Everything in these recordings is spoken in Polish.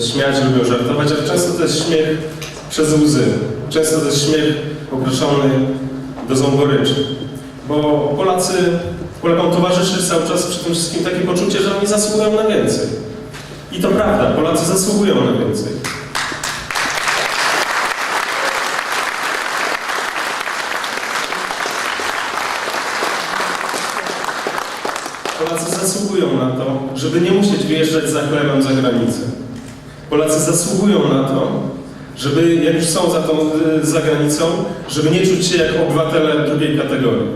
śmiać, lubią żartować, ale często to jest śmiech przez łzy. Często to jest śmiech określony do ząboryczy. Bo Polacy, Polakom towarzyszy cały czas przy tym wszystkim takie poczucie, że oni zasługują na więcej. I to prawda, Polacy zasługują na więcej. Polacy zasługują na to, żeby nie musieć wyjeżdżać za chlebem za granicę. Polacy zasługują na to, żeby, jak już są za, tą, y, za granicą, żeby nie czuć się jak obywatele drugiej kategorii.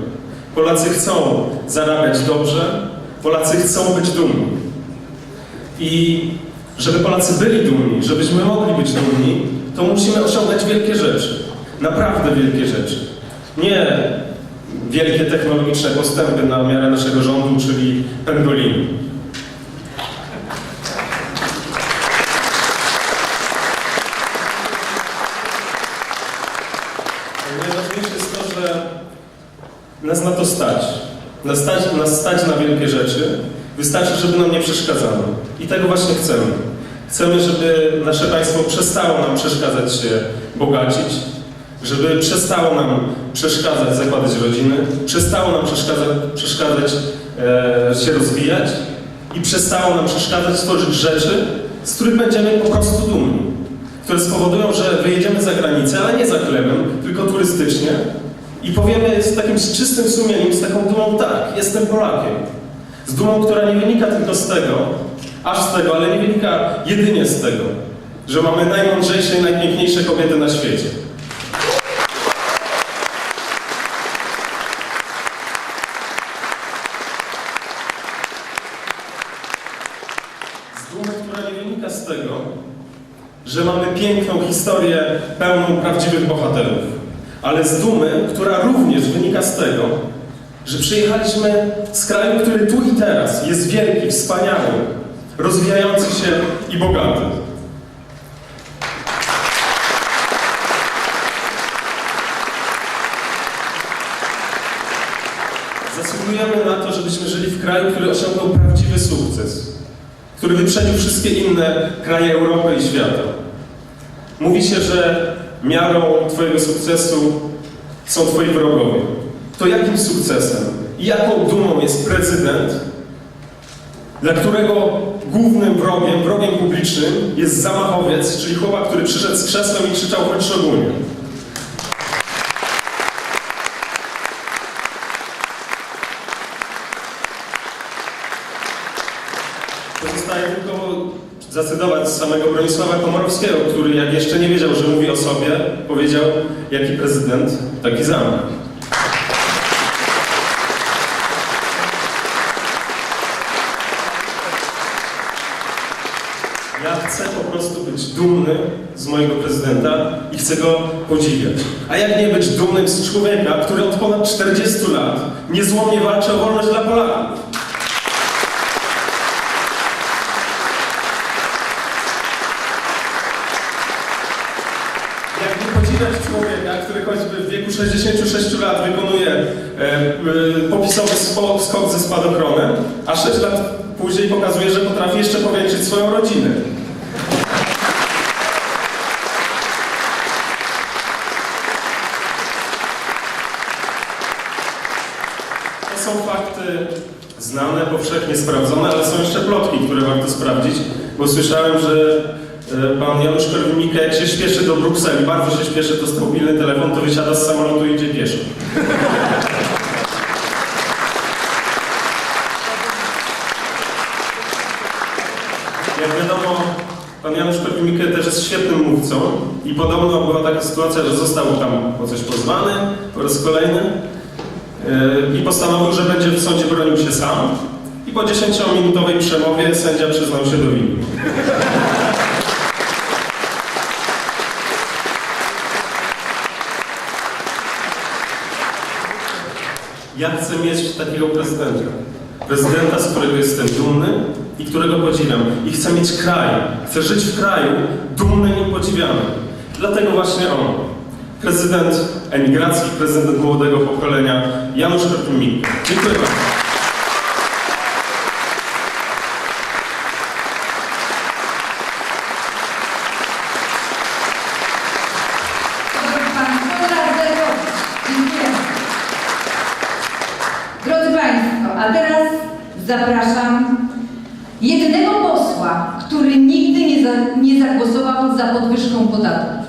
Polacy chcą zarabiać dobrze, Polacy chcą być dumni. I żeby Polacy byli dumni, żebyśmy mogli być dumni, to musimy osiągać wielkie rzeczy. Naprawdę wielkie rzeczy. Nie wielkie technologiczne postępy na miarę naszego rządu, czyli pendoliny. Najważniejsze jest to, że nas na to stać. Nas stać, nas stać na wielkie rzeczy. Wystarczy, żeby nam nie przeszkadzano. I tego właśnie chcemy. Chcemy, żeby nasze państwo przestało nam przeszkadzać się bogacić, żeby przestało nam przeszkadzać zakładać rodziny, przestało nam przeszkadzać, przeszkadzać e, się rozwijać i przestało nam przeszkadzać tworzyć rzeczy, z których będziemy po prostu dumni, które spowodują, że wyjedziemy za granicę, ale nie za chlebem, tylko turystycznie i powiemy z takim czystym sumieniem, z taką dumą, tak, jestem Polakiem. Z dumą, która nie wynika tylko z tego, aż z tego, ale nie wynika jedynie z tego, że mamy najmądrzejsze i najpiękniejsze kobiety na świecie. Z dumy, która nie wynika z tego, że mamy piękną historię pełną prawdziwych bohaterów, ale z dumy, która również wynika z tego, że przyjechaliśmy z kraju, który tu i teraz jest wielki, wspaniały, rozwijający się i bogaty. Zasługujemy na to, żebyśmy żyli w kraju, który osiągnął prawdziwy sukces, który wyprzedził wszystkie inne kraje Europy i świata. Mówi się, że miarą Twojego sukcesu są Twoi wrogowie. To jakim sukcesem i jaką dumą jest prezydent, dla którego głównym wrogiem, wrogiem publicznym jest zamachowiec, czyli chłopak, który przyszedł z krzesłem i krzyczał choć szczególnie. Pozostaje tylko zacytować samego Bronisława Komorowskiego, który jak jeszcze nie wiedział, że mówi o sobie, powiedział, jaki prezydent, taki zamach. Ja chcę po prostu być dumny z mojego prezydenta i chcę go podziwiać. A jak nie być dumnym z człowieka, który od ponad 40 lat niezłomnie walczy o wolność dla Polaków? Choćby w wieku 66 lat wykonuje e, e, popisowy skok ze spadochronem, a 6 lat później pokazuje, że potrafi jeszcze powiększyć swoją rodzinę. To są fakty znane, powszechnie sprawdzone, ale są jeszcze plotki, które warto sprawdzić, bo słyszałem, że pan Janusz Korwin-Mikke, jak się śpieszy do Brukseli, bardzo się śpieszy, dostał mobilny telefon, to wysiada z samolotu i idzie pieszo. Jak wiadomo, pan Janusz Korwin-Mikke też jest świetnym mówcą i podobno była taka sytuacja, że został tam po coś pozwany po raz kolejny yy, i postanowił, że będzie w sądzie bronił się sam i po 10-minutowej przemowie sędzia przyznał się do winy. Ja chcę mieć takiego prezydenta. Prezydenta, z którego jestem dumny i którego podziwiam. I chcę mieć kraj. Chcę żyć w kraju dumnym i podziwianym. Dlatego właśnie on, prezydent emigracji, prezydent młodego pokolenia, Janusz Korwin-Mikke. Dziękuję bardzo. Zapraszam jednego posła, który nigdy nie, za, nie zagłosował za podwyżką podatków.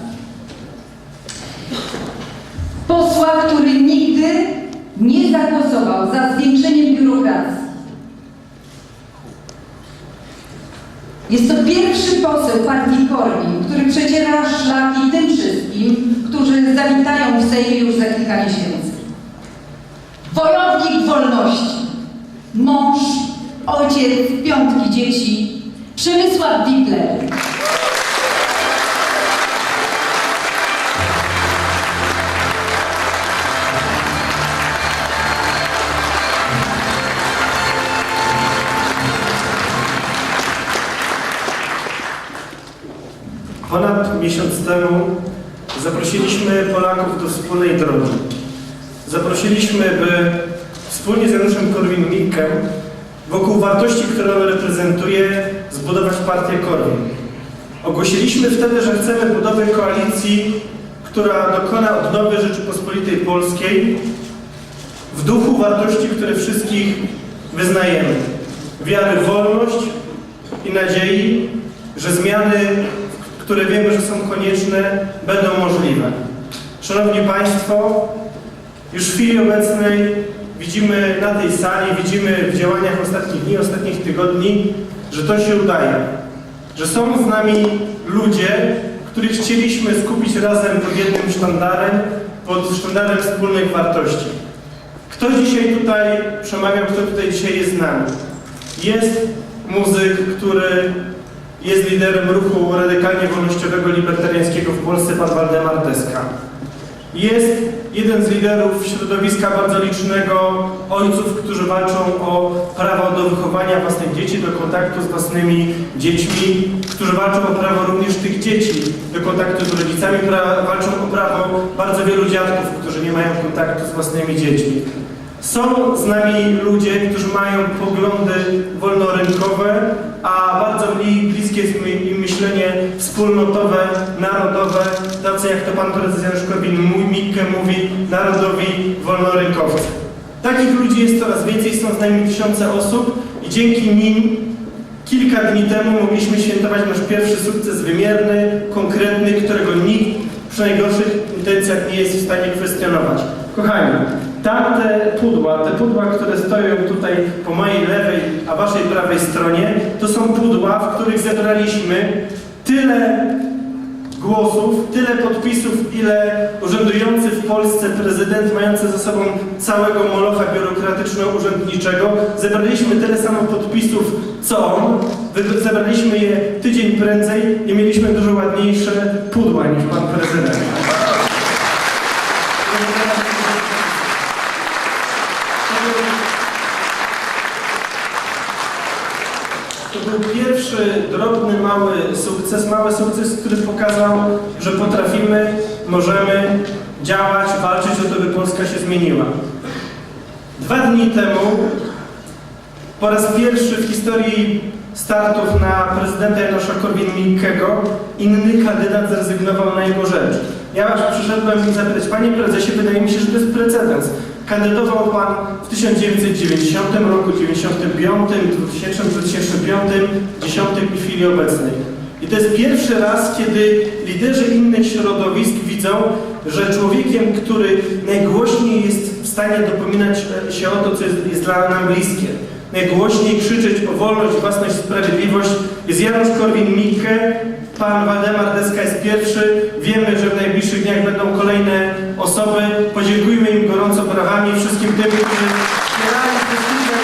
Posła, który nigdy nie zagłosował za zwiększeniem biurokracji. Jest to pierwszy poseł partii Korwin, który przeciera szlaki tym wszystkim, którzy zawitają w Sejmie już za kilka miesięcy. Wojownik wolności, mąż, ojciec piątki dzieci, Przemysław Wigler. Ponad miesiąc temu zaprosiliśmy Polaków do wspólnej drogi. Zaprosiliśmy, by wspólnie z Januszem Korwin-Mikkem wokół wartości, które on reprezentuje, zbudować partię Korwin. Ogłosiliśmy wtedy, że chcemy budowy koalicji, która dokona odnowy Rzeczypospolitej Polskiej w duchu wartości, które wszystkich wyznajemy. Wiary w wolność i nadziei, że zmiany, które wiemy, że są konieczne, będą możliwe. Szanowni Państwo, już w chwili obecnej widzimy na tej sali, widzimy w działaniach ostatnich dni, ostatnich tygodni, że to się udaje. Że są z nami ludzie, których chcieliśmy skupić razem pod jednym sztandarem, pod sztandarem wspólnych wartości. Kto dzisiaj tutaj przemawiał, kto tutaj dzisiaj jest z nami? Jest muzyk, który jest liderem ruchu radykalnie wolnościowego, libertariańskiego w Polsce, pan Waldemar Deska. Jest jeden z liderów środowiska bardzo licznego ojców, którzy walczą o prawo do wychowania własnych dzieci, do kontaktu z własnymi dziećmi, którzy walczą o prawo również tych dzieci do kontaktu z rodzicami, walczą o prawo bardzo wielu dziadków, którzy nie mają kontaktu z własnymi dziećmi. Są z nami ludzie, którzy mają poglądy wolnorynkowe, a bardzo bliskie jest im myślenie wspólnotowe, narodowe, tacy jak to pan prezes Janusz Korwin mój Mikke mówi, narodowi wolnorynkowcy. Takich ludzi jest coraz więcej, są z nami tysiące osób i dzięki nim kilka dni temu mogliśmy świętować nasz pierwszy sukces wymierny, konkretny, którego nikt przy najgorszych intencjach nie jest w stanie kwestionować. Kochani, tamte pudła, te pudła, które stoją tutaj po mojej lewej, a waszej prawej stronie, to są pudła, w których zebraliśmy tyle głosów, tyle podpisów, ile urzędujący w Polsce prezydent, mający za sobą całego molocha biurokratyczno-urzędniczego, zebraliśmy tyle samo podpisów, co on, zebraliśmy je tydzień prędzej i mieliśmy dużo ładniejsze pudła niż pan prezydent. To był pierwszy, drobny, mały sukces, mały sukces, który pokazał, że potrafimy, możemy działać, walczyć o to, by Polska się zmieniła. Dwa dni temu, po raz pierwszy w historii startów na prezydenta Janusza Korwin-Mikkego, inny kandydat zrezygnował na jego rzecz. Ja aż przyszedłem i zapytać, panie prezesie, wydaje mi się, że to jest precedens. Kandydował pan w 1990 roku, 95, 2000, 2005, 10 i chwili obecnej. I to jest pierwszy raz, kiedy liderzy innych środowisk widzą, że człowiekiem, który najgłośniej jest w stanie dopominać się o to, co jest, jest dla nam bliskie, najgłośniej krzyczeć o wolność, własność, sprawiedliwość, jest Janusz Korwin-Mikke, pan Waldemar Deska jest pierwszy. Wiemy, że w osoby. Podziękujmy im gorąco brawami wszystkim tym, którzy wspierali te kilka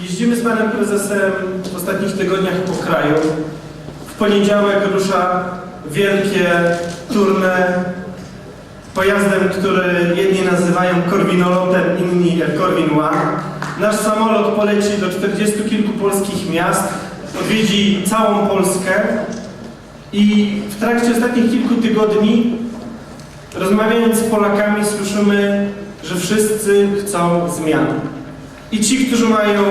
Jeździmy z panem prezesem w ostatnich tygodniach po kraju. W poniedziałek rusza wielkie turne pojazdem, który jedni nazywają Korwinolotem, inni Korwin One. Nasz samolot poleci do 40 kilku polskich miast, odwiedzi całą Polskę i w trakcie ostatnich kilku tygodni, rozmawiając z Polakami, słyszymy, że wszyscy chcą zmian. I ci, którzy mają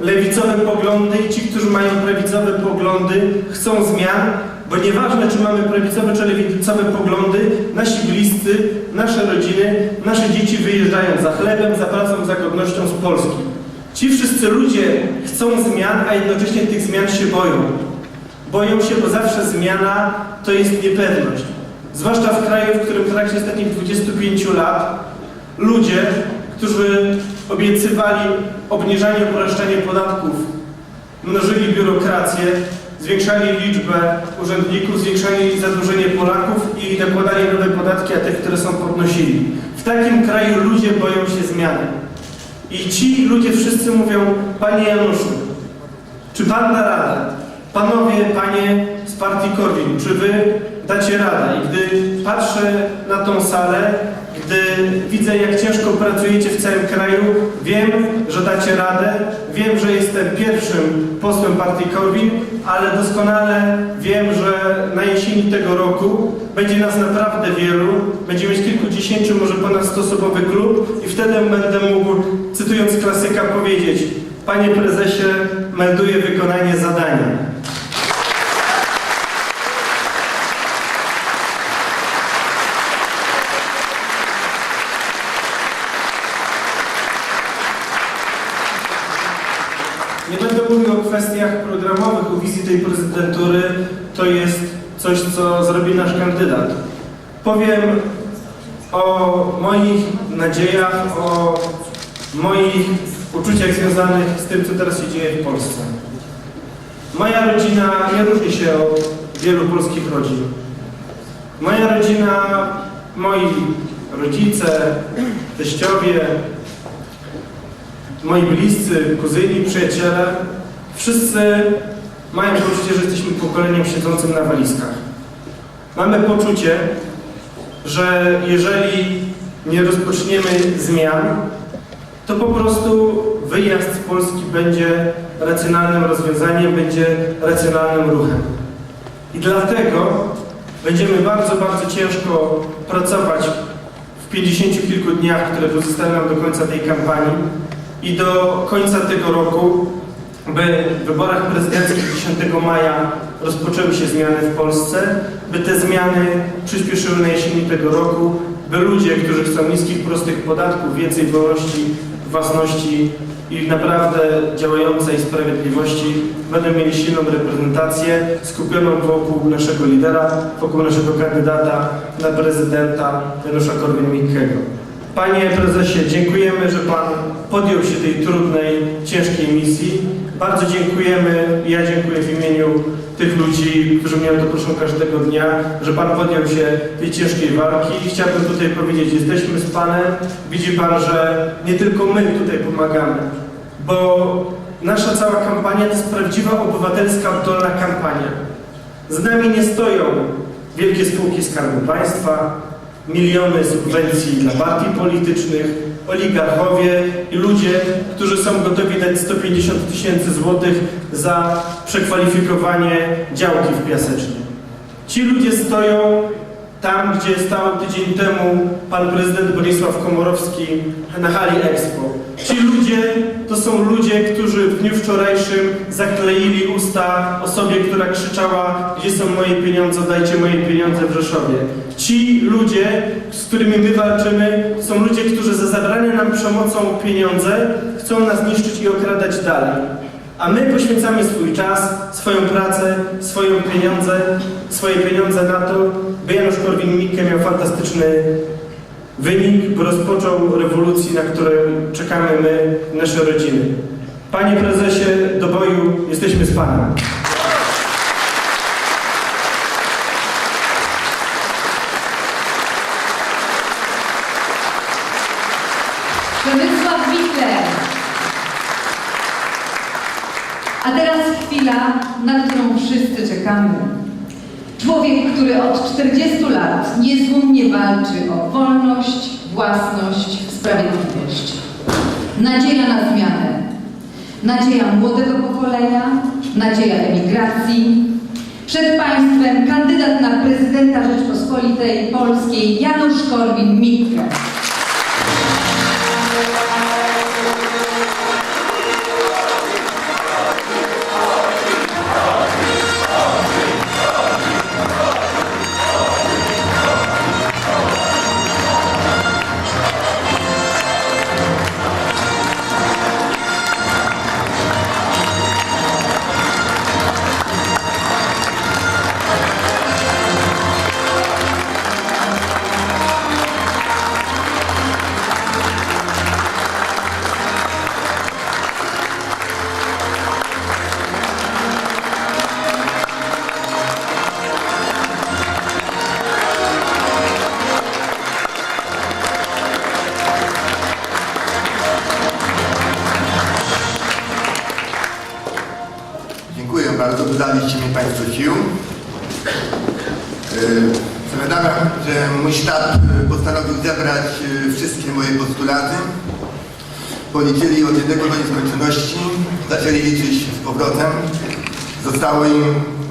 lewicowe poglądy, i ci, którzy mają prawicowe poglądy, chcą zmian, bo nieważne, czy mamy prawicowe czy lewicowe poglądy, nasi bliscy, nasze rodziny, nasze dzieci wyjeżdżają za chlebem, za pracą, za godnością z Polski. Ci wszyscy ludzie chcą zmian, a jednocześnie tych zmian się boją. Boją się, bo zawsze zmiana to jest niepewność. Zwłaszcza w kraju, w którym w trakcie ostatnich 25 lat ludzie, którzy obiecywali obniżanie, upraszczanie podatków, mnożyli biurokrację, zwiększali liczbę urzędników, zwiększali zadłużenie Polaków i nakładali nowe podatki, a te, które są podnosili. W takim kraju ludzie boją się zmiany. I ci ludzie wszyscy mówią, Panie Januszu, czy Pan da radę? Panowie, Panie z partii Korwin, czy Wy dacie radę? I gdy patrzę na tą salę, gdy widzę, jak ciężko pracujecie w całym kraju, wiem, że dacie radę, wiem, że jestem pierwszym posłem partii Korwin, ale doskonale wiem, że na jesieni tego roku będzie nas naprawdę wielu, będziemy mieć kilkudziesięciu, może ponad stosobowy klub i wtedy będę mógł, cytując klasyka, powiedzieć Panie prezesie, melduję wykonanie zadania. Nie będę mówił o kwestiach programowych, o wizji tej prezydentury. To jest coś, co zrobi nasz kandydat. Powiem o moich nadziejach, o moich uczuciach związanych z tym, co teraz się dzieje w Polsce. Moja rodzina nie różni się od wielu polskich rodzin. Moja rodzina, moi rodzice, teściowie, moi bliscy, kuzyni, przyjaciele, wszyscy mają poczucie, że jesteśmy pokoleniem siedzącym na walizkach. Mamy poczucie, że jeżeli nie rozpoczniemy zmian, to po prostu wyjazd z Polski będzie racjonalnym rozwiązaniem, będzie racjonalnym ruchem. I dlatego będziemy bardzo, bardzo ciężko pracować w 50 kilku dniach, które pozostają nam do końca tej kampanii i do końca tego roku, by w wyborach prezydenckich 10 maja rozpoczęły się zmiany w Polsce, by te zmiany przyspieszyły na jesieni tego roku, by ludzie, którzy chcą niskich, prostych podatków, więcej wolności, własności i naprawdę działającej sprawiedliwości, będą mieli silną reprezentację skupioną wokół naszego lidera, wokół naszego kandydata na prezydenta Janusza Korwin-Mikkego. Panie prezesie, dziękujemy, że Pan podjął się tej trudnej, ciężkiej misji. Bardzo dziękujemy, ja dziękuję w imieniu tych ludzi, którzy mnie o to proszą każdego dnia, że Pan podjął się tej ciężkiej walki. Chciałbym tutaj powiedzieć, jesteśmy z Panem. Widzi Pan, że nie tylko my tutaj pomagamy, bo nasza cała kampania to jest prawdziwa obywatelska, oddolna kampania. Z nami nie stoją wielkie spółki Skarbu Państwa, miliony subwencji dla partii politycznych, oligarchowie i ludzie, którzy są gotowi dać 150 tysięcy złotych za przekwalifikowanie działki w Piasecznie. Ci ludzie stoją tam, gdzie stał tydzień temu pan prezydent Bronisław Komorowski na hali Expo. Ci ludzie to są ludzie, którzy w dniu wczorajszym zakleili usta osobie, która krzyczała, gdzie są moje pieniądze, dajcie moje pieniądze w Rzeszowie. Ci ludzie, z którymi my walczymy, są ludzie, którzy za zabranie nam przemocą pieniądze chcą nas niszczyć i okradać dalej. A my poświęcamy swój czas, swoją pracę, swoje pieniądze, swoje pieniądze na to, by Janusz Korwin-Mikke miał fantastyczny wynik, by rozpoczął rewolucji, na którą czekamy my, nasze rodziny. Panie prezesie, do boju jesteśmy z Panem. Przemysław Winkler. A teraz chwila, na którą wszyscy czekamy. Człowiek, który od 40 lat niezłomnie walczy o wolność, własność, sprawiedliwość. Nadzieja na zmianę. Nadzieja młodego pokolenia, nadzieja emigracji. Przed Państwem kandydat na prezydenta Rzeczpospolitej Polskiej Janusz Korwin-Mikke. Postanowił zebrać yy, wszystkie moje postulaty. Policzyli od jednego do nieskończoności, zaczęli liczyć z powrotem. Zostało im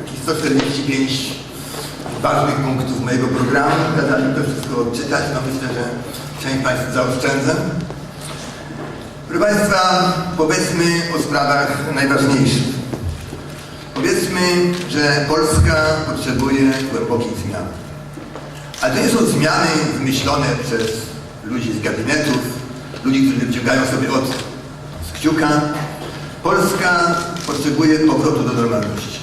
jakieś 145 ważnych punktów mojego programu. Kazali to wszystko odczytać, no myślę, że część Państwa zaoszczędzę. Proszę Państwa, powiedzmy o sprawach najważniejszych. Powiedzmy, że Polska potrzebuje głębokich zmian. Ale to nie są zmiany wymyślone przez ludzi z gabinetów, ludzi, którzy wyciągają sobie od z kciuka. Polska potrzebuje powrotu do normalności.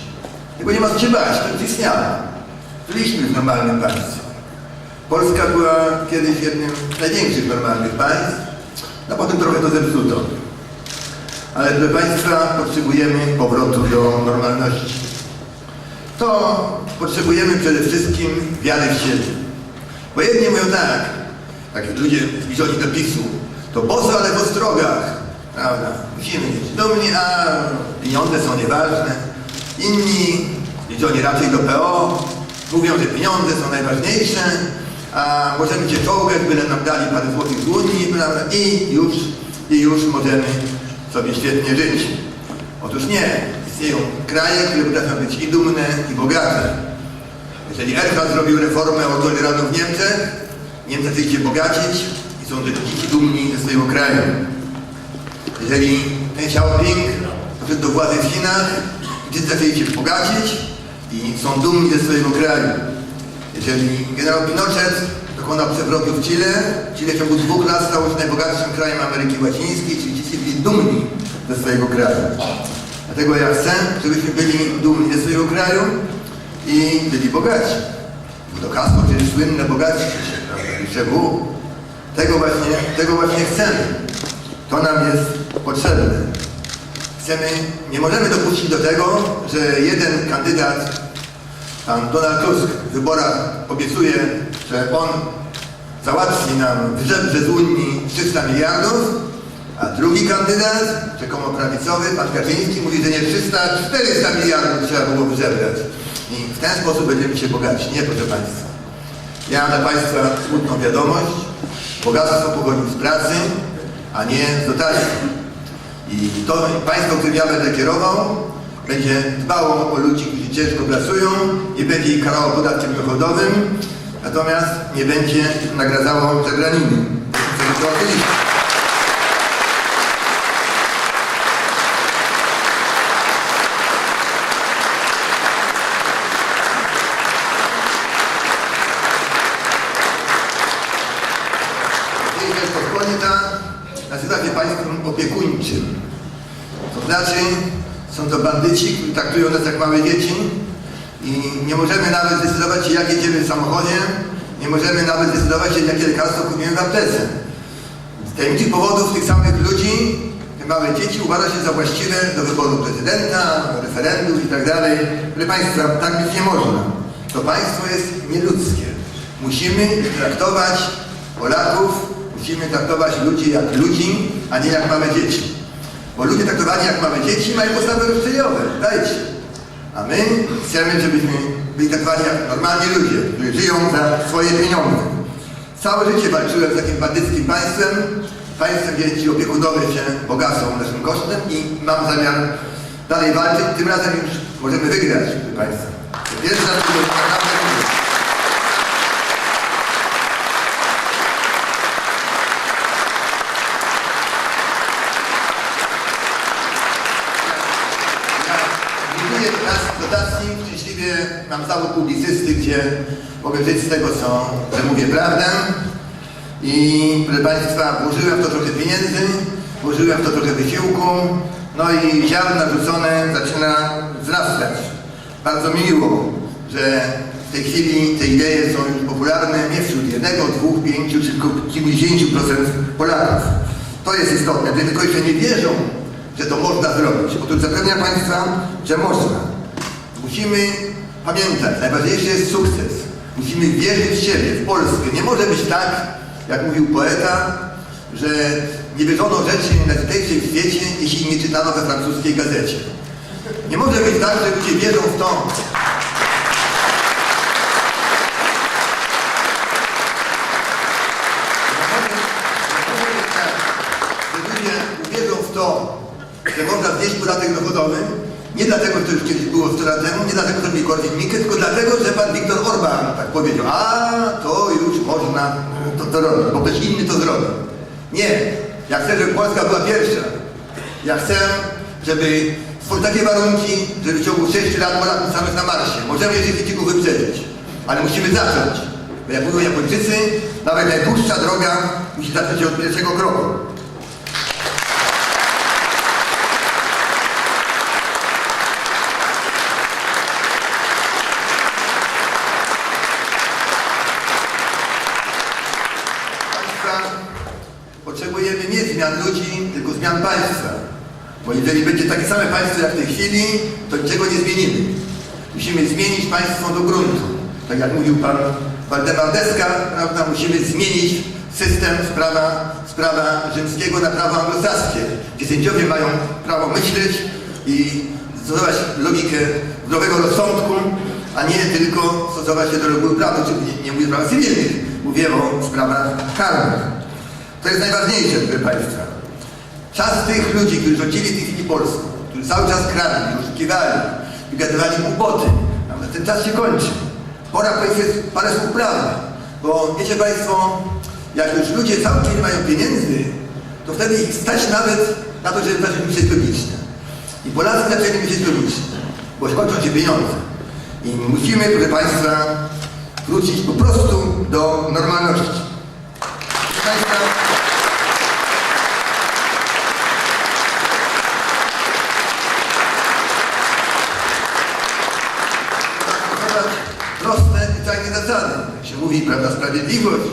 Tego nie ma się bać, to już istniało. Żyliśmy w normalnym państwie. Polska była kiedyś jednym z największych normalnych państw, a potem trochę to zepsuto. Ale proszę Państwa, potrzebujemy powrotu do normalności. To potrzebujemy przede wszystkim wiary w siebie. Bo jedni mówią tak, takie ludzie zbliżeni do PiSu, to bozo, ale w ostrogach, prawda? Musimy być dumni, a pieniądze są nieważne. Inni, zbliżeni raczej do PO, mówią, że pieniądze są najważniejsze, a możemy się czołgać, byle nam dali parę złotych z prawda? I już, i już możemy sobie świetnie żyć. Otóż nie. Istnieją kraje, które potrafią być i dumne, i bogate. Jeżeli Erhard zrobił reformę autorytarną w Niemczech, Niemcy chcieli się bogacić i są dziś dumni ze swojego kraju. Jeżeli Deng Xiaoping doszedł do władzy w Chinach, Chińczycy zaczęli się bogacić i są dumni ze swojego kraju. Jeżeli generał Pinochet dokonał przewrotu w Chile, Chile w ciągu dwóch lat stało się najbogatszym krajem Ameryki Łacińskiej, czyli ci byli dumni ze swojego kraju. Dlatego ja chcę, żebyśmy byli dumni ze swojego kraju i byli bogaci. Bo to hasło przecież słynne bogaci się, prawda? Tego właśnie, tego właśnie chcemy. To nam jest potrzebne. Chcemy, nie możemy dopuścić do tego, że jeden kandydat Pan Donald Tusk w wyborach obiecuje, że on załatwi nam wyrzebrze z Unii 300 miliardów, a drugi kandydat, rzekomo prawicowy, pan Kaczyński, mówi, że nie 300, a 400 miliardów trzeba było wyżebrać. I w ten sposób będziemy się bogaci. Nie, proszę Państwa. Ja mam dla Państwa smutną wiadomość. Bogactwo pochodzi z pracy, a nie z dotacji. I to państwo, którym ja będę kierował, będzie dbało o ludzi, którzy ciężko pracują, nie będzie ich karało podatkiem dochodowym, natomiast nie będzie nagradzało żebraniny. Co to oczywiście. Dzień Rzeczpospolita nazywa się państwem opiekuńczym. To znaczy, są to traktują nas jak małe dzieci i nie możemy nawet zdecydować się, jak jedziemy w samochodzie, nie możemy nawet zdecydować się, jakie lekarstwo kupimy w aptece. Z tajemniczych powodów tych samych ludzi, te małe dzieci uważa się za właściwe do wyboru prezydenta, referendów i tak dalej. Proszę Państwa, tak być nie można. To państwo jest nieludzkie. Musimy traktować Polaków, musimy traktować ludzi jak ludzi, a nie jak małe dzieci. Bo ludzie traktowani jak małe dzieci mają podstawy roszczeniowe. Dajcie. A my chcemy, żebyśmy byli traktowani jak normalni ludzie, którzy żyją za swoje pieniądze. Całe życie walczyłem z takim bandyckim państwem, państwem, gdzie ci opiekunowie się bogacą naszym kosztem i mam zamiar dalej walczyć. Tym razem już możemy wygrać, proszę Państwa. Pierwsza naprawdę mówię. Ja dziękuję teraz dotacji, szczęśliwie mam zawód publicysty, gdzie mogę żyć z tego, co że mówię prawdę. I proszę Państwa, włożyłem w to trochę pieniędzy, włożyłem w to trochę wysiłku, no i ziarno narzucone zaczyna wzrastać. Bardzo mi miło, że w tej chwili te idee są już popularne nie wśród jednego, dwóch, pięciu, czy kilkudziesięciu procent Polaków. To jest istotne, gdy tylko jeszcze nie wierzą, że to można zrobić. Otóż zapewniam Państwa, że można. Musimy pamiętać, najważniejszy jest sukces. Musimy wierzyć w siebie, w Polskę. Nie może być tak, jak mówił poeta, że nie wierzono rzeczy najzwyczajszej w świecie, jeśli nie czytano we francuskiej gazecie. Nie może być tak, że ludzie wierzą w to, że ludzie uwierzą w to, że można znieść podatek dochodowy, nie dlatego, że to już kiedyś było 100 lat temu, nie dlatego, że robi Korwin Mikke, tylko dlatego, że pan Viktor Orban tak powiedział, a to już można to, to robić, bo ktoś inny to zrobi. Nie. Ja chcę, żeby Polska była pierwsza. Ja chcę, żeby stworzyć takie warunki, żeby w ciągu 6 lat Polaków samych na Marsie. Możemy jeszcze Chińczyków wyprzedzić, ale musimy zacząć. Bo jak mówią Japończycy, nawet najdłuższa droga musi zacząć od pierwszego kroku. Państwa potrzebujemy nie zmian ludzi, tylko zmian państwa. Bo jeżeli będzie takie same państwo jak w tej chwili, to niczego nie zmienimy. Musimy zmienić państwo do gruntu. Tak jak mówił pan Waldemar Deska, prawda, musimy zmienić system z prawa, z prawa rzymskiego na prawo anglosaskie, gdzie sędziowie mają prawo myśleć i stosować logikę zdrowego rozsądku, a nie tylko stosować się do reguły prawa, czyli nie, nie mówię o sprawach cywilnych, mówię o sprawach karnych. To jest najważniejsze, proszę Państwa. Czas tych ludzi, którzy rządzili tej chwili Polską, którzy cały czas kradli, oszukiwali, wygadywali głupoty, ten czas się kończy. Pora powiedzieć parę słów prawdy, bo wiecie Państwo, jak już ludzie całkiem nie mają pieniędzy, to wtedy ich stać nawet na to, żeby zacząć myśleć logicznie. I Polacy zaczęli myśleć logicznie, bo skończą się pieniądze. I musimy, proszę Państwa, wrócić po prostu do normalności. Proszę Państwa, stosować proste i tajne zasady. Jak się mówi, prawda, sprawiedliwość,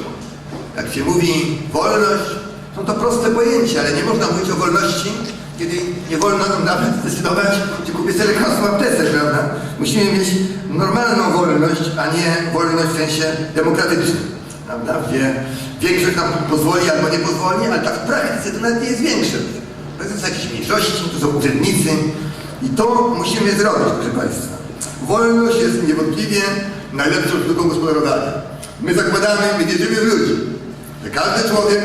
jak się mówi wolność, są to proste pojęcia, ale nie można mówić o wolności, kiedy nie wolno nam nawet zdecydować, czy kupię sobie lekarstwo w aptece, prawda? Musimy mieć normalną wolność, a nie wolność w sensie demokratycznym, prawda? Gdzie większość nam pozwoli albo nie pozwoli, ale tak w praktyce to nawet nie jest większość. To jest jakieś mniejszości, to są urzędnicy i to musimy zrobić, proszę Państwa. Wolność jest niewątpliwie najlepszą sztuką gospodarowania. My zakładamy, my wierzymy w ludzi, że każdy człowiek,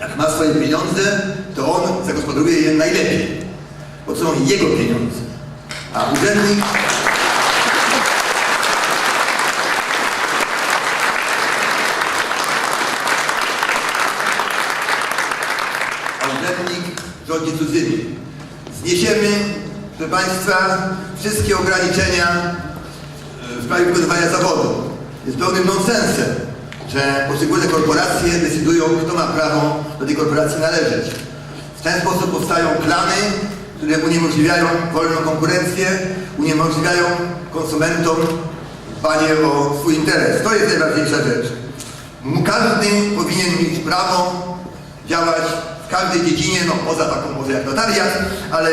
jak ma swoje pieniądze, to on zagospodaruje je najlepiej, bo to są jego pieniądze. A urzędnik rządzi cudzymi. Zniesiemy, proszę Państwa, wszystkie ograniczenia e, w sprawie wykonywania zawodu. Jest pełnym nonsensem, że poszczególne korporacje decydują, kto ma prawo do tej korporacji należeć. W ten sposób powstają klany, które uniemożliwiają wolną konkurencję, uniemożliwiają konsumentom dbanie o swój interes. To jest najważniejsza rzecz. Każdy powinien mieć prawo działać w każdej dziedzinie, no poza taką może jak notariat, ale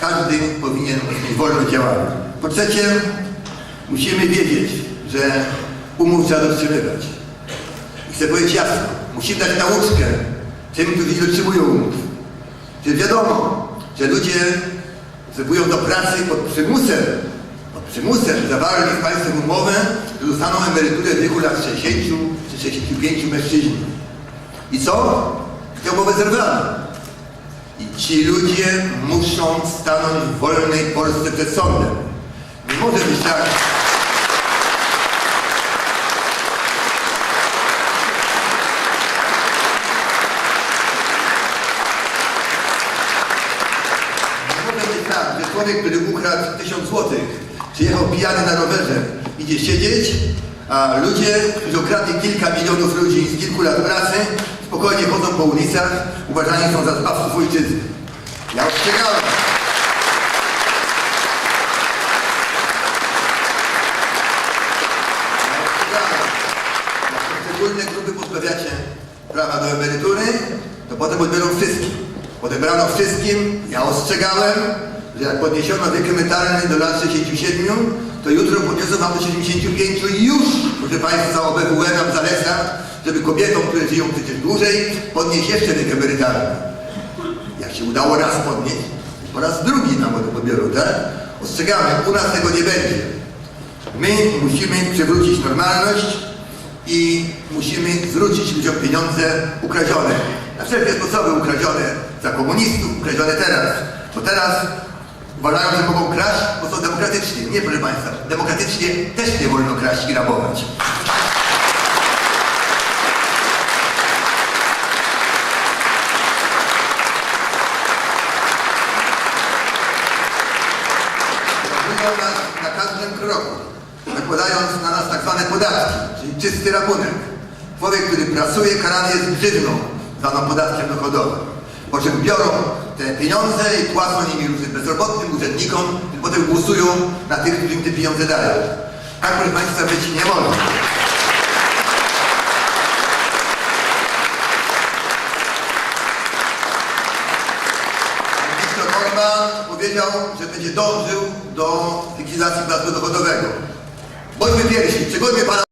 każdy powinien mieć wolność działania. Po trzecie, musimy wiedzieć, że umów trzeba dotrzymywać. I chcę powiedzieć jasno, musimy dać nauczkę tym, którzy nie dotrzymują umów. Że wiadomo, że ludzie wstępują do pracy pod przymusem, pod przymusem zawarli z państwem umowę, że dostaną emeryturę w wieku lat 60 czy 65 mężczyźni. I co? Tę umowę zerwano. I ci ludzie muszą stanąć w wolnej Polsce przed sądem. Nie może być tak. Nie może być tak, że człowiek, który ukradł tysiąc złotych, przyjechał pijany na rowerze, idzie siedzieć, a ludzie, którzy okradli kilka milionów ludzi z kilku lat pracy, spokojnie chodzą po ulicach, uważani są za zbawców ojczyzny. Ja ostrzegałem. Poszczególne grupy pozbawiacie prawa do emerytury, to potem odbiorą wszystkim. Odebrano wszystkim, ja ostrzegałem, że jak podniesiono wiek emerytalny do lat 67, to jutro podniosą wam do 75 i już, proszę Państwa, OBWE nam zaleca, żeby kobietom, które żyją przecież dłużej, podnieść jeszcze wiek emerytalny. Jak się udało raz podnieść, po raz drugi nam odbioru, tak? Ostrzegamy, u nas tego nie będzie. My musimy przywrócić normalność i musimy zwrócić ludziom pieniądze ukradzione. Na wszelkie sposoby ukradzione za komunistów, ukradzione teraz. Bo teraz uważają, że mogą kraść, bo są demokratyczni. Nie, proszę Państwa, demokratycznie też nie wolno kraść i rabować. Na każdym kroku, nakładając na nas tak zwane podatki, czyli czysty rabunek. Człowiek, który pracuje, karany jest grzywną, zwaną podatkiem dochodowym. Po czym biorą te pieniądze i płacą nimi bezrobotnym, urzędnikom, potem głosują na tych, którym te pieniądze dają. Tak, proszę Państwa, być nie. Viktor Orban powiedział, że będzie dążył do likwidacji podatku dochodowego. Bądźmy pierwsi, przegońmy pana